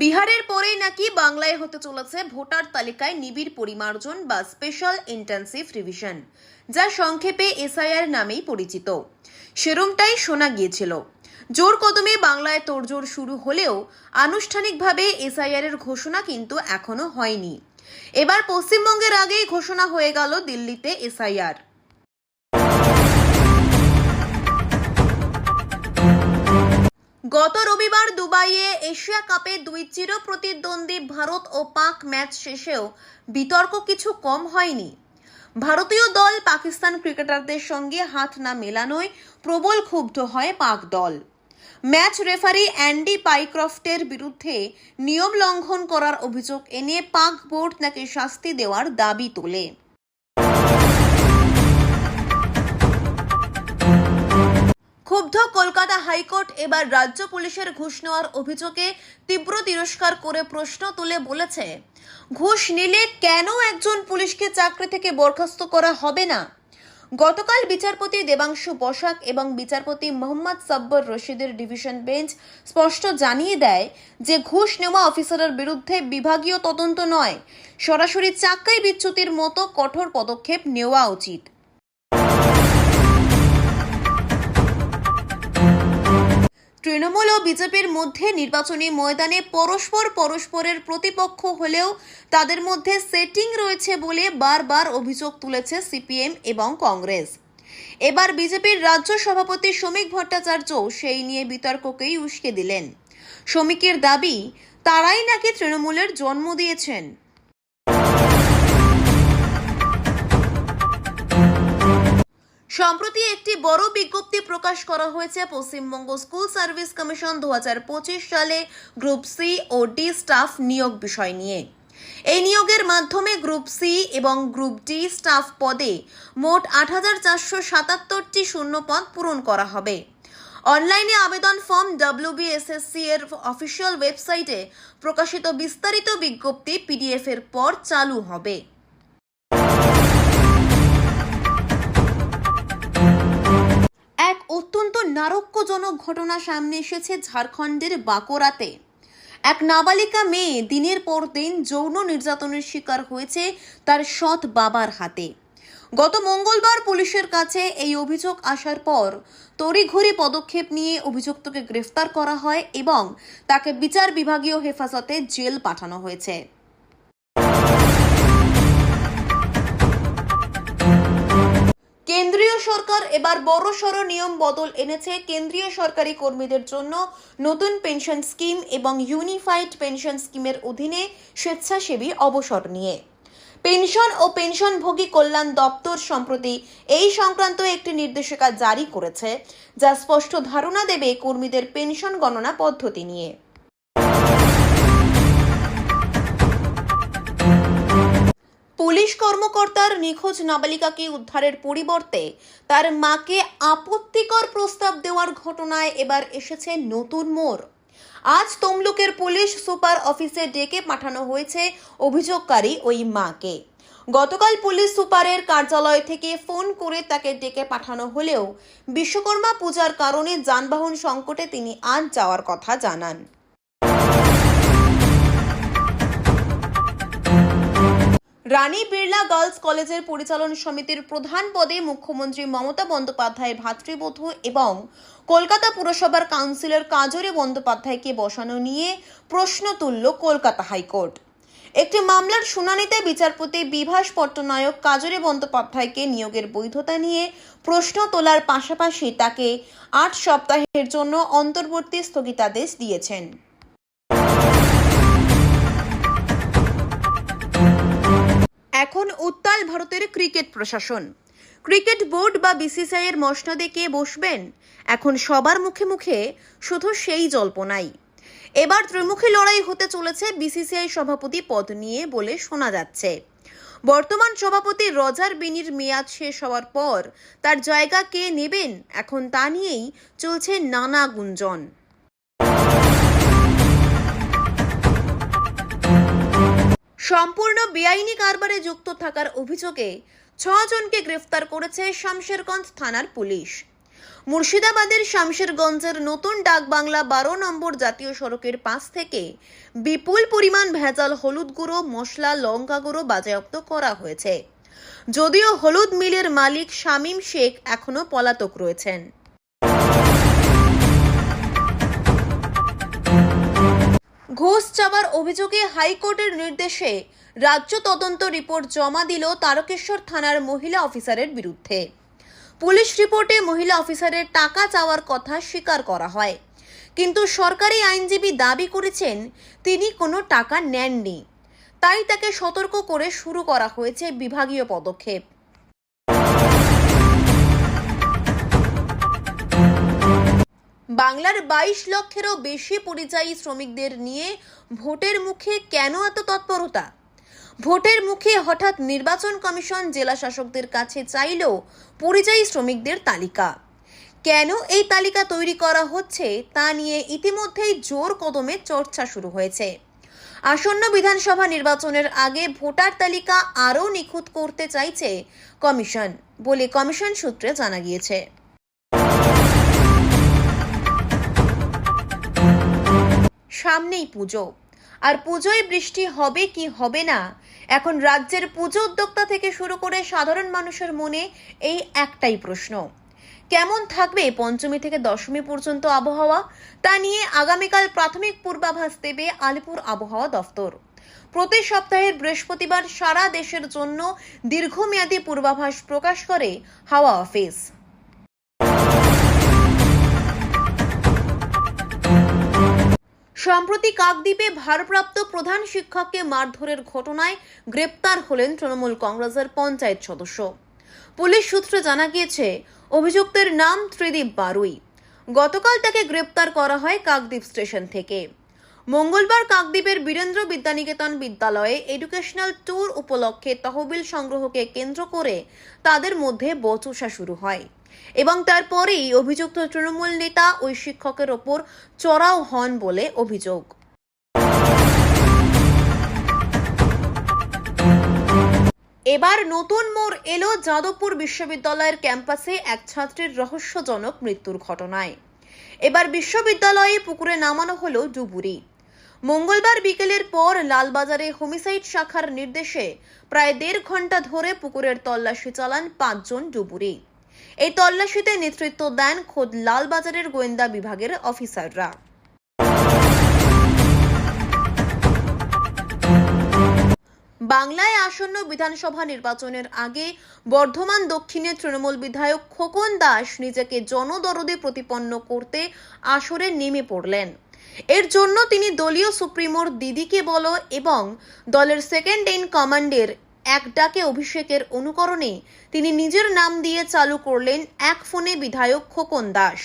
বিহারের পরেই নাকি বাংলায় হতে চলেছে ভোটার তালিকায় নিবিড় পরিমার্জন বা স্পেশাল ইন্টেন্সিভ রিভিশন যা সংক্ষেপে এসআইআর নামেই পরিচিত। সেরমটাই শোনা গিয়েছিল। জোর কদমে বাংলায় তোড়জোড় শুরু হলেও আনুষ্ঠানিকভাবে এসআইআর এর ঘোষণা কিন্তু এখনও হয়নি। এবার পশ্চিমবঙ্গের আগেই ঘোষণা হয়ে গেল দিল্লিতে এসআইআর গত রবিবার দুবাইয়ে এশিয়া কাপে দুই চিরপ্রতিদ্বন্দ্বী ভারত ও পাক ম্যাচ শেষেও বিতর্ক কিছু কম হয়নি। ভারতীয় দল পাকিস্তান ক্রিকেটারদের সঙ্গে হাত না মেলানোয় প্রবল ক্ষুব্ধ হয় পাক দল। ম্যাচ রেফারি অ্যান্ডি পাইক্রফটের বিরুদ্ধে নিয়ম লঙ্ঘন করার অভিযোগ এনে পাক বোর্ড নাকি শাস্তি দেওয়ার দাবি তোলে। ক্ষুব্ধ কলকাতা হাইকোর্ট এবার রাজ্য পুলিশের ঘুষ নেওয়ার অভিযোগে তীব্র তিরস্কার করে প্রশ্ন তুলে বলেছে। ঘুষ নিলে কেন একজন পুলিশকে চাকরি থেকে বরখাস্ত করা হবে না? গতকাল বিচারপতি দেবাংশু বসাক এবং বিচারপতি মোহাম্মদ সাব্বর রশিদের ডিভিশন বেঞ্চ স্পষ্ট জানিয়ে দেয় যে ঘুষ নেওয়া অফিসারের বিরুদ্ধে বিভাগীয় তদন্ত নয়, সরাসরি চাক্কাই বিচ্যুতির মতো কঠোর পদক্ষেপ নেওয়া উচিত। তৃণমূল ও বিজেপির মধ্যে নির্বাচনী ময়দানে পরস্পর পরস্পরের প্রতিপক্ষ হলেও তাদের মধ্যে সেটিং রয়েছে বলে বারবার অভিযোগ তুলেছে সিপিএম এবং কংগ্রেস। এবার বিজেপির রাজ্য সভাপতি শ্রমিক ভট্টাচার্য সেই নিয়ে বিতর্ককেই উস্কে দিলেন। শ্রমিকের দাবি, তারাই নাকি তৃণমূলের জন্ম দিয়েছেন? সম্প্রতি একটি বড় বিজ্ঞপ্তি প্রকাশ করা হয়েছে, পশ্চিমবঙ্গ স্কুল সার্ভিস কমিশন দু হাজার পঁচিশ সালে গ্রুপ সি ও ডি স্টাফ নিয়োগ বিষয় নিয়ে। এই নিয়োগের মাধ্যমে গ্রুপ সি এবং গ্রুপ ডি স্টাফ পদে মোট আট হাজার চারশো সাতাত্তরটি শূন্য পদ পূরণ করা হবে। অনলাইনে আবেদন ফর্ম ডাব্লিউবিএসএসসি এর অফিসিয়াল ওয়েবসাইটে প্রকাশিত বিস্তারিত বিজ্ঞপ্তি পিডিএফ এর পর চালু হবে। অত্যন্ত নারক্যজনক ঘটনা সামনে এসেছে ঝাড়খণ্ডের বাঁকুড়াতে। এক নাবালিকা মেয়ে দিনের পর দিন যৌন নির্যাতনের শিকার হয়েছে তার সৎ বাবার হাতে। গত মঙ্গলবার পুলিশের কাছে এই অভিযোগ আসার পর তড়িঘড়ি পদক্ষেপ নিয়ে অভিযুক্তকে গ্রেফতার করা হয় এবং তাকে বিচার বিভাগীয় হেফাজতে জেল পাঠানো হয়েছে। সরকার এবার বড়সড় নিয়ম বদল এনেছে কেন্দ্রীয় সরকারি কর্মীদের জন্য নতুন পেনশন স্কিম এবং ইউনিফাইড পেনশন স্কিমের অধীনে স্বেচ্ছাসেবী অবসর নিয়ে। পেনশন ও পেনশনভোগী কল্যাণ দপ্তর সম্প্রতি এই সংক্রান্ত একটি নির্দেশিকা জারি করেছে, যা স্পষ্ট ধারণা দেবে কর্মীদের পেনশন গণনা পদ্ধতি নিয়ে। পুলিশ কর্মকর্তার নিখোঁজ নাবালিকাকে উদ্ধারের পরিবর্তে তার মাকে আপত্তিকর প্রস্তাব দেওয়ার ঘটনায় এবার এসেছে নতুন মোড়। আজ তমলুকের পুলিশ সুপার অফিসে ডেকে পাঠানো হয়েছে অভিযোগকারী ওই মাকে। গতকাল পুলিশ সুপারের কার্যালয় থেকে ফোন করে তাকে ডেকে পাঠানো হলেও বিশ্বকর্মা পূজার কারণে যানবাহন সংকটে তিনি আজ যাওয়ার কথা জানান। রানী বিড়লা গার্লস কলেজের পরিচালন সমিতির প্রধান পদে মুখ্যমন্ত্রী মমতা বন্দ্যোপাধ্যায়ের ভাতৃবধূ এবং কলকাতা পুরসভার কাউন্সিলর কাজরি বন্দ্যোপাধ্যায়কে বসানো নিয়ে প্রশ্ন তুলল কলকাতা হাইকোর্ট। একটি মামলার শুনানিতে বিচারপতি বিভাস পট্টনায়ক কাজরি বন্দ্যোপাধ্যায়কে নিয়োগের বৈধতা নিয়ে প্রশ্ন তোলার পাশাপাশি তাকে আট সপ্তাহের জন্য অন্তর্বর্তী স্থগিতাদেশ দিয়েছেন। এখন উত্তাল ভারতের ক্রিকেট প্রশাসন। ক্রিকেট বোর্ড বা বিসিসিআই এর মসনদে কে বসবেন? এখন সবার মুখে মুখে শুধু সেই জল্পনাই। এবার ত্রিমুখী লড়াই হতে চলেছে বিসিসিআই সভাপতি পদ নিয়ে বলে শোনা যাচ্ছে। বর্তমান সভাপতি রজার বিনির মেয়াদ শেষ হওয়ার পর তার জায়গা কে নেবেন? এখন তা নিয়েই চলছে নানা গুঞ্জন। সম্পূর্ণ বেআইনি কারবারে যুক্ত থাকার অভিযোগে ছজনকে গ্রেফতার করেছে শামশেরগঞ্জ থানার পুলিশ। মুর্শিদাবাদের শামশেরগঞ্জের নতুন ডাকবাংলা বারো নম্বর জাতীয় সড়কের পাশ থেকে বিপুল পরিমাণ ভেজাল হলুদ গুঁড়ো, মশলা, লঙ্কা গুঁড়ো বাজেয়াপ্ত করা হয়েছে। যদিও হলুদ মিলের মালিক শামীম শেখ এখনও পলাতক রয়েছেন। ঘুষ চাওয়ার অভিযোগে হাইকোর্টের নির্দেশে রাজ্য তদন্ত রিপোর্ট জমা দিল তারকেশ্বর থানার মহিলা অফিসারের বিরুদ্ধে। পুলিশ রিপোর্টে মহিলা অফিসারের টাকা চাওয়ার কথা স্বীকার করা হয়। কিন্তু সরকারি আইনজীবী দাবি করেছেন, তিনি কোনো টাকা নেননি। তাই তাকে সতর্ক করে শুরু করা হয়েছে বিভাগীয় পদক্ষেপ। বাংলার বাইশ লক্ষেরও বেশি পরিযায়ী শ্রমিকদের নিয়ে ভোটের মুখে কেন এত তৎপরতা? ভোটের মুখে হঠাৎ নির্বাচন কমিশন জেলা শাসকদের কাছে চাইল পরিযায়ী শ্রমিকদের তালিকা। কেন এই তালিকা তৈরি করা হচ্ছে তা নিয়ে ইতিমধ্যেই জোর কদমে চর্চা শুরু হয়েছে। আসন্ন বিধানসভা নির্বাচনের আগে ভোটার তালিকা আরও নিখুঁত করতে চাইছে কমিশন বলে কমিশন সূত্রে জানা গিয়েছে। সামনেই পুজো। আর পুজোয় বৃষ্টি হবে কি হবে না, এখন রাজ্যের পুজো উদ্যোক্তা থেকে শুরু করে সাধারণ মানুষের মনে এই একটাই প্রশ্ন। কেমন থাকবে পঞ্চমী থেকে দশমী পর্যন্ত আবহাওয়া? তা নিয়ে আগামীকাল প্রাথমিক পূর্বাভাস দেবে আলিপুর আবহাওয়া দফতর। প্রতি সপ্তাহের বৃহস্পতিবার সারা দেশের জন্য দীর্ঘমেয়াদী পূর্বাভাস প্রকাশ করে হাওয়া অফিস। সম্প্রতি কাকদ্বীপে ভারপ্রাপ্ত প্রধান শিক্ষককে মারধরের ঘটনায় গ্রেপ্তার হলেন তৃণমূল কংগ্রেসের পঞ্চায়েত সদস্য। পুলিশ সূত্রে জানা গিয়েছে, অভিযুক্তের নাম ত্রিদীপ বারুই। গতকাল তাকে গ্রেপ্তার করা হয় কাকদ্বীপ স্টেশন থেকে। মঙ্গলবার কাকদ্বীপের বীরেন্দ্র বিদ্যানিকেতন বিদ্যালয়ে এডুকেশনাল ট্যুর উপলক্ষে তহবিল সংগ্রহকে কেন্দ্র করে তাদের মধ্যে বচসা শুরু হয়। এবং তারপরেই অভিযুক্ত তৃণমূল নেতা ওই শিক্ষকের ওপর চড়াও হন বলে অভিযোগ। এবার নতুন মোড় এলো যাদবপুর বিশ্ববিদ্যালয়ের ক্যাম্পাসে এক ছাত্রের রহস্যজনক মৃত্যুর ঘটনায়। এবার বিশ্ববিদ্যালয়ে পুকুরে নামানো হলো ডুবুরি। মঙ্গলবার বিকেলের পর লালবাজারে হোমিসাইড শাখার নির্দেশে প্রায় দেড় ঘণ্টা ধরে পুকুরের তল্লাশি চালান পাঁচজন ডুবুরি। এই তল্লাশিতে নেতৃত্ব দেন খোদ লালবাজারের গোয়েন্দা বিভাগের অফিসাররা। বাংলায় আসন্ন বিধানসভা নির্বাচনের আগে বর্ধমান দক্ষিণে তৃণমূল বিধায়ক খোকন দাস নিজেকে জনদরদে প্রতিপন্ন করতে আসরে নেমে পড়লেন। এর জন্য তিনি দলীয় সুপ্রিমোর দিদিকে বলো এবং দলের সেকেন্ড ইন কমান্ডের এক ডাকে অভিষেকের অনুকরণে তিনি নিজের নাম দিয়ে চালু করলেন এক ফোনে বিধায়ক খোকন দাস।